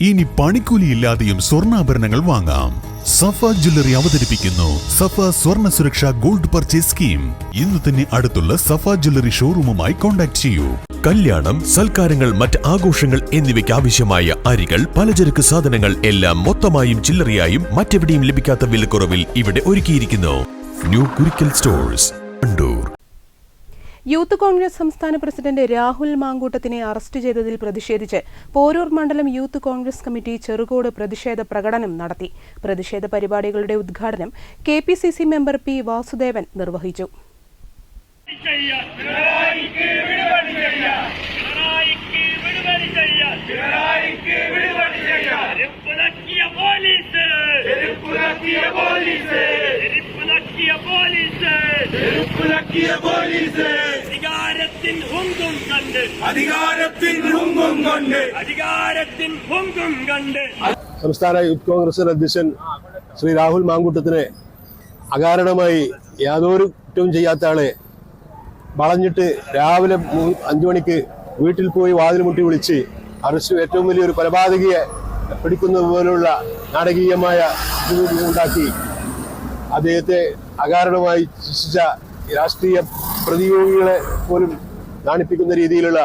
ഇനി പണിക്കൂലിയില്ലാതെയും സ്വർണാഭരണങ്ങൾ വാങ്ങാം. സഫ ജ്വല്ലറി അവതരിപ്പിക്കുന്നു. സഫ സ്വർണ സുരക്ഷ ഗോൾഡ് പർച്ചേസ് സ്കീം. ഇന്ന് തന്നെ അടുത്തുള്ള സഫ ജ്വല്ലറി ഷോറൂമുമായി കോൺടാക്ട് ചെയ്യൂ. കല്യാണം സൽക്കാരങ്ങൾ മറ്റ് ആഘോഷങ്ങൾ എന്നിവയ്ക്ക് ആവശ്യമായ അരികൾ പലചരക്ക് സാധനങ്ങൾ എല്ലാം മൊത്തമായും ചില്ലറയായും മറ്റെവിടെയും ലഭിക്കാത്ത വിലക്കുറവിൽ ഇവിടെ ഒരുക്കിയിരിക്കുന്നു. New Kurikkal stores Kandoor. Youth Congress സംസ്ഥാന പ്രസിഡന്റ് രാഹുൽ മാങ്കൂട്ടത്തിനെ അറസ്റ്റ് ചെയ്തതിൽ പ്രതിഷേധിച്ച് പോരൂർ മണ്ഡലം യൂത്ത് കോൺഗ്രസ് കമ്മിറ്റി ചെറുകോട് പ്രതിഷേധ പ്രകടനം നടത്തി. പ്രതിഷേധ പരിപാടികളുടെ ഉദ്ഘാടനം K P C C member P Vasudevan നിർവഹിച്ചു. പോലീസ്. പോലീസ്. പോലീസ് ചെരുപ്പുലക്കിയ പോലീസ്. അധികാരത്തിൻ ഹുങ്കും കണ്ട്. അധികാരത്തിൻ ഹുങ്കും കണ്ട്. അധികാരത്തിൻ ഹുങ്കും കണ്ട്. സംസ്ഥാന യൂത്ത് കോൺഗ്രസ് അധ്യക്ഷൻ ശ്രീ രാഹുൽ മാങ്കൂട്ടത്തിനെ അകാരണമായി യാതൊരു കുറ്റവും ചെയ്യാത്ത ആളെ വളഞ്ഞിട്ട് രാവിലെ അഞ്ചു മണിക്ക് വീട്ടിൽ പോയി വാതിൽ മുട്ടി വിളിച്ച് അറസ്റ്റ് ഏറ്റവും വലിയൊരു കൊലപാതകയെ പിടിക്കുന്നത് പോലുള്ള നാടകീയമായ ഉണ്ടാക്കി അദ്ദേഹത്തെ അകാരണമായി ശിക്ഷിച്ച രാഷ്ട്രീയ പ്രതിയോഗികളെ പോലും നാണിപ്പിക്കുന്ന രീതിയിലുള്ള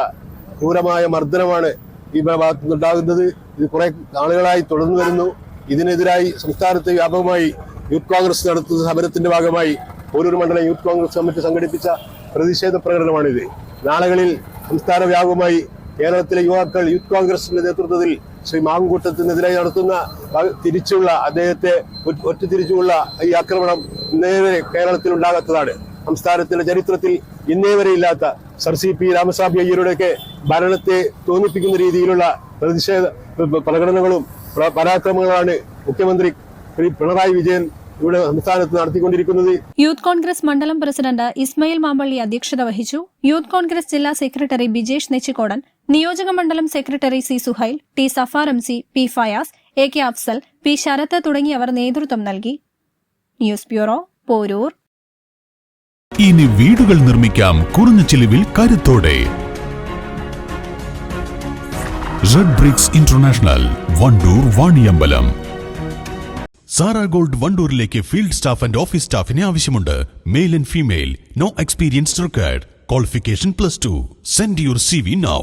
ക്രൂരമായ മർദ്ദനമാണ് ഈ ഭാഗത്തു നിന്നുണ്ടാകുന്നത് ഇത് കുറെ നാളുകളായി തുടർന്നു വരുന്നു. ഇതിനെതിരായി സംസ്ഥാനത്ത് വ്യാപകമായി യൂത്ത് കോൺഗ്രസ് നടത്തുന്ന സമരത്തിന്റെ ഭാഗമായി ഓരോ മണ്ഡലം യൂത്ത് കോൺഗ്രസ് കമ്മിറ്റി സംഘടിപ്പിച്ച പ്രതിഷേധ പ്രകടനമാണിത്. നാളുകളിൽ സംസ്ഥാന വ്യാപകമായി കേരളത്തിലെ യുവാക്കൾ യൂത്ത് കോൺഗ്രസിന്റെ നേതൃത്വത്തിൽ ശ്രീ മാങ്കൂട്ടത്തിനെതിരെ നടത്തുന്ന തിരിച്ചുള്ള അദ്ദേഹത്തെ ഒറ്റ- തിരിച്ചുള്ള ഈ ആക്രമണം ഇന്നേ വരെ കേരളത്തിൽ ഉണ്ടാകാത്തതാണ്. സംസ്ഥാനത്തിന്റെ ചരിത്രത്തിൽ ഇന്നേ വരെ ഇല്ലാത്ത സർ സി പി രാമസ്വാമി അയ്യരുടെയൊക്കെ ഭരണത്തെ തോന്നിപ്പിക്കുന്ന രീതിയിലുള്ള പ്രതിഷേധ പ്രകടനങ്ങളും പ്ര- പരാക്രമങ്ങളാണ് മുഖ്യമന്ത്രി ശ്രീ പിണറായി വിജയൻ ഇവിടെ സംസ്ഥാനത്ത് നടത്തിക്കൊണ്ടിരിക്കുന്നത്. യൂത്ത് കോൺഗ്രസ് മണ്ഡലം പ്രസിഡന്റ് ഇസ്മയിൽ മാമ്പള്ളി അധ്യക്ഷത വഹിച്ചു. യൂത്ത് കോൺഗ്രസ് ജില്ലാ സെക്രട്ടറി ബിജേഷ് നെച്ചിക്കോടൻ നിയോജക മണ്ഡലം secretary C Suhail T Safar M C P Fayas A K Afsal P Sharath തുടങ്ങിയവർ നേതൃത്വം നൽകി. News bureau Porur. ഇനി വീടുകൾ നിർമ്മിക്കാം കുറഞ്ഞ ചിലവിൽ കരുത്തോടെ. Red bricks international Wandoor Vaniyambalam. Sara gold വണ്ടൂരിലേക്ക് field staff and office സ്റ്റാഫിനെ ആവശ്യമുണ്ട്. Male and female no experience required qualification plus two send your C V now